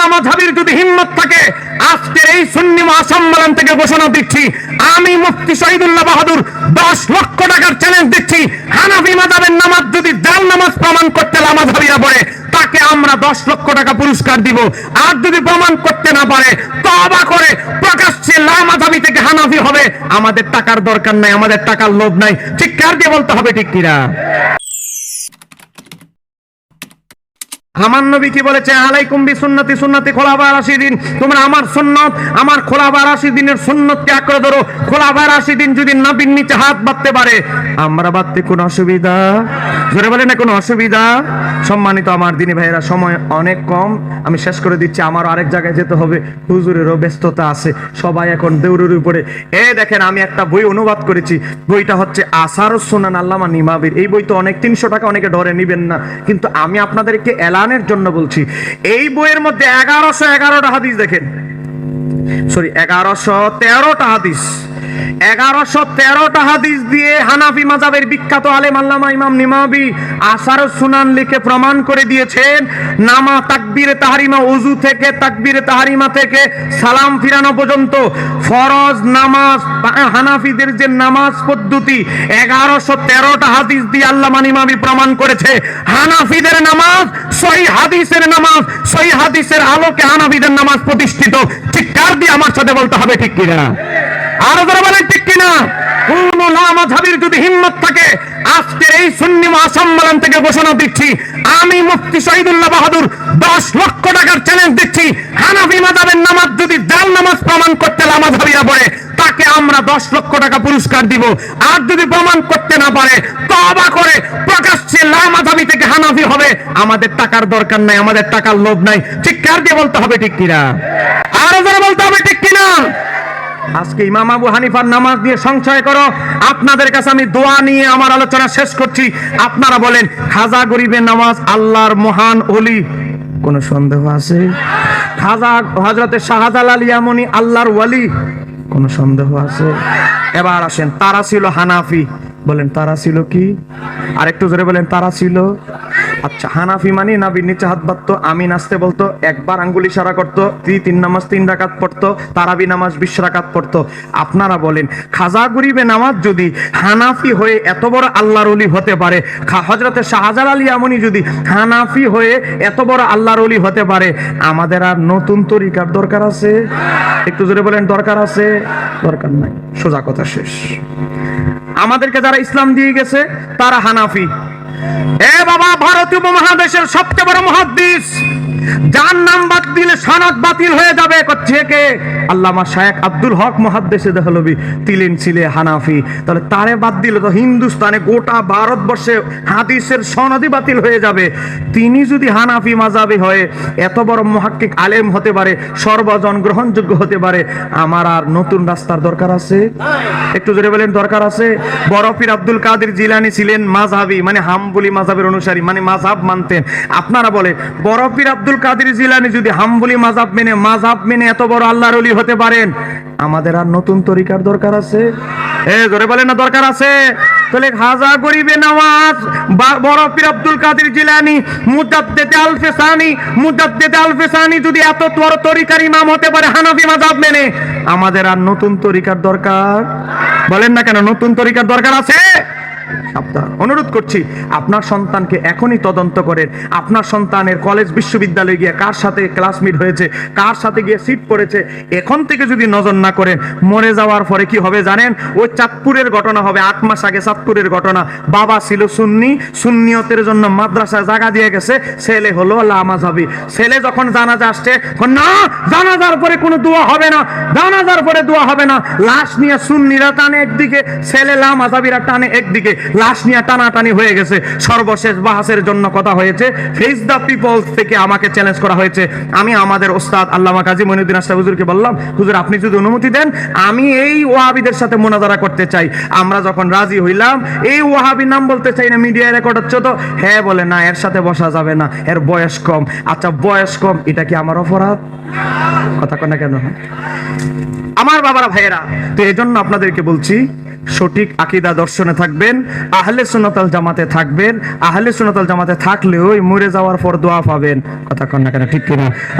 লামাঝাবির যদি হিম্মত থাকে, আজকের এই সুন্নি মহাসম্মেলন থেকে ঘোষণা দিচ্ছি। আমি মুফতি শহীদুল্লাহ বাহাদুর দশ লক্ষ টাকার চ্যালেঞ্জ দিচ্ছি। হানাফি নামাজ যদি নামাজ প্রমাণ করতে পড়ে তাকে আমরা দশ লক্ষ টাকা পুরস্কার দিব। আর যদি প্রমাণ করতে না পারে তবা করে প্রকাশ্যে লামাঝাবি থেকে হানাফি হবে। আমাদের টাকার দরকার নাই, আমাদের টাকার লোভ নাই। ঠিক কার দিয়ে বলতে হবে ঠিক কিনা? আমার নবী কি বলেছে? সুন্নতি সুন্নতি তোমরা আমার সুন্নত, আমার সুন্নতকে আঁকড়ে ধরো। যদি নবীর নিচে হাত বাঁধতে পারে, আমরা বাঁধতে কোনো অসুবিধা? জোরে বলে না, কোনো অসুবিধা? সম্মানিত আমার দিনী ভাইয়েরা, সময় অনেক কম। আমি শেষ করে দিচ্ছি, আমারও আরেক জায়গায় যেতে হবে। হুজুরেরও ব্যস্ততা আছে। সবাই এখন দেউরের উপরে। এ দেখেন, আমি একটা বই অনুবাদ করেছি। বইটা হচ্ছে আসার সোনান আল্লামা নিমাবির। এই বই তো অনেক তিনশো টাকা অনেকে ডরে নিবেন না। কিন্তু আমি আপনাদেরকে এলানের জন্য বলছি। এই বইয়ের মধ্যে এগারোশো এগারোটা হাদিস দেখেন। সরি এগারোশো তেরোটা হাদিস। এগারোশো তেরোটা হাদিস দিয়ে হানাফি মাজাবের বিখ্যাত আলেম আল্লামা ইমাম নিমাবি আসার সুনান লিখে প্রমাণ করে দিয়েছেন, নামা তাহারিমা উজু থেকে তাহারিমা থেকে সালাম ফিরানো পর্যন্ত ফরজ নামাজ হানাফিদের যে নামাজ পদ্ধতি, এগারোশো তেরোটা হাদিস দিয়ে আল্লামা নিমাবি প্রমাণ করেছে। হানাফিদের নামাজ, সহি হাদিসের নামাজ, সহি হাদিসের আলোকে হানাফিদের নামাজ প্রতিষ্ঠিত। ঠিক কার দিয়ে আমার সাথে বলতে হবে, ঠিক কিনা? আরও যারা বলেন ঠিক কিনা? লামাঝাবির যদি হিম্মত থাকে এই সুন্নি মহাসম্মেলন থেকে ঘোষণা দিচ্ছি। আমি মুফতি শহীদুল্লাহ বাহাদুর, দশ লক্ষ টাকার চ্যালেঞ্জ দিচ্ছি। হানাফি নামাজ যদি নামাজ প্রমাণ করতে লামাঝাবিরা পড়ে, তাকে আমরা দশ লক্ষ টাকা পুরস্কার দিব। আর যদি প্রমাণ করতে না পারে তবা করে প্রকাশ্যে লামাঝাবি থেকে হানাফি হবে। আমাদের টাকার দরকার নাই, আমাদের টাকার লোভ নাই। ঠিক কার দিয়ে বলতে হবে ঠিক কিনা? আরও বলতে হবে আজকে ইমাম আবু হানিফার নামাজ দিয়ে সংশয় করো। আপনাদের কাছে আমি দোয়া নিয়ে আমার আলোচনা শেষ করছি। আপনারা বলেন, খাজা গরিবের নামাজ আল্লাহর মহান অলি কোন সন্দেহ আছে? খাজা হজরতে শাহজালাল ইয়ামনি আল্লাহর ওয়ালি কোন সন্দেহ আছে? এবার আসেন, তারা ছিল হানাফি। বলেন, তারা ছিল কি? আরেকটু জোরে বলেন, তারা ছিল আচ্ছা হানাফি মানে নাবির নিচে হাত বাঁধতো, আমি নাচতে বলতো, একবার আঙ্গুল ইশারা করতো তুই তিন নামাজ তিন রাকাত পড়তো, তারাবি নামাজ বিশ রাকাত পড়তো। আপনারা বলেন, খাজা গরিবে নামাজ যদি হানাফি হয়ে এত বড় আল্লাহর অলি হতে পারে হজরতে আলী ইয়ামনি যদি হানাফি হয়ে এত বড় আল্লাহর অলি হতে পারে, আমাদের আর নতুন তরিকার দরকার আছে? একটু জোরে বলেন, দরকার আছে? দরকার নাই। সোজা কথা শেষ। আমাদেরকে যারা ইসলাম দিয়ে গেছে, তারা হানাফি। এ বাবা, ভারতীয় উপমহাদেশের সবচেয়ে বড় মহাদ্দিস যার নাম বাদ দিলে সনদ বাতিল হয়ে যাবে। আল্লামা আব্দুল হক মহাদ্দেশে দেহলবি তিলেন ছিলে হানাফি। তাহলে তারে বাদ দিলে তো হিন্দুস্তানে গোটা ভারতবর্ষে হাদিসের সনদই বাতিল হয়ে যাবে। তিনি যদি হানাফি মাজাবি হয়ে, এত বড় মহাক্কিক আলেম হতে পারে, সর্বজন গ্রহণযোগ্য হতে পারে, আমার আর নতুন রাস্তার দরকার আছে? একটু জোরে বলেন, দরকার আছে? বরফির আব্দুল কাদের জিলানি ছিলেন মাঝহাবি মানে হাম্বুলি মাঝহাবের অনুসারী মানে মাঝহাব মানতেন। আপনারা বলে বরফির আব্দুল কাদের জিলানি যদি হাম্বুলি মাঝহাব মেনে মাঝহাব মেনে এত বড় আল্লাহর অলি হতে পারেন? আমাদের আর নতুন তরিকার দরকার আছে। এ, জোরে বলেন না, দরকার আছে। তাহলে হাজা গরিবে নামাজ, বা- বরফির আব্দুল কাদের জিলানি, মুজাদ্দেদে আল ফেসানি মুজাদ্দেদে আল ফেসানি যদি এত বড় তরিকার ইমাম হতে পারে, হানাফি মাযহাব মেনে। আমাদের আর নতুন তরিকার দরকার। বলেন না কেন, নতুন তরিকার দরকার আছে? সাবধান। অনুরোধ করছি, আপনার সন্তানকে এখনই তদন্ত করেন। আপনার সন্তানের কলেজ বিশ্ববিদ্যালয়ে গিয়ে কার সাথে ক্লাসমেট হয়েছে, কার সাথে গিয়ে সিট পড়েছে, এখন থেকে যদি নজর না করেন, মরে যাওয়ার পরে কি হবে জানেন? ওই চাঁদপুরের ঘটনা হবে, আট মাস আগে চাঁদপুরের ঘটনা। বাবা ছিল সুন্নি, সুন্নিয়তের জন্য মাদ্রাসায় জায়গা দিয়ে গেছে, ছেলে হলো লামাজাবি ছেলে যখন জানাজা আসছে না, জানাজার পরে কোনো দোয়া হবে না, জানাজার পরে দোয়া হবে না। লাশ নিয়ে সুন্নিরা টানে একদিকে, ছেলে লামাজাবিরা টানে একদিকে। লাশ নিয়ে টানাটানি হয়ে গেছে। সর্বশেষ বাহাসের জন্য কথা হয়েছে। ফেস দ্য পিপলস থেকে আমাকে চ্যালেঞ্জ করা হয়েছে। আমি আমাদের ওস্তাদ আল্লামা কাজী মইনুদ্দিন আশরাফ হুজুরকে বললাম, হুজুর, আপনি যদি অনুমতি দেন, আমি এই ওয়াহাবিদের সাথে মোনাজারা করতে চাই। আমরা যখন রাজি হইলাম, এই ওয়াহাবি নাম বলতে চাই না মিডিয়ায় রেকর্ড হচ্ছে তো হ্যাঁ বলে, না, এর সাথে বসা যাবে না, এর বয়স কম। আচ্ছা বয়স কম, এটা কি আমার অপরাধ? কথা কেন? আমার বাবারা, ভাইয়েরা, তো এই জন্য আপনাদেরকে বলছি, সঠিক আকিদা দর্শনে থাকবেন, আহলে সুনতাল জামাতে থাকবেন, আহলে সুনতাল জামাতে থাকলেও মরে যাওয়ার পর দোয়া পাবেন। কথা কন না কেন, ঠিক কিনা?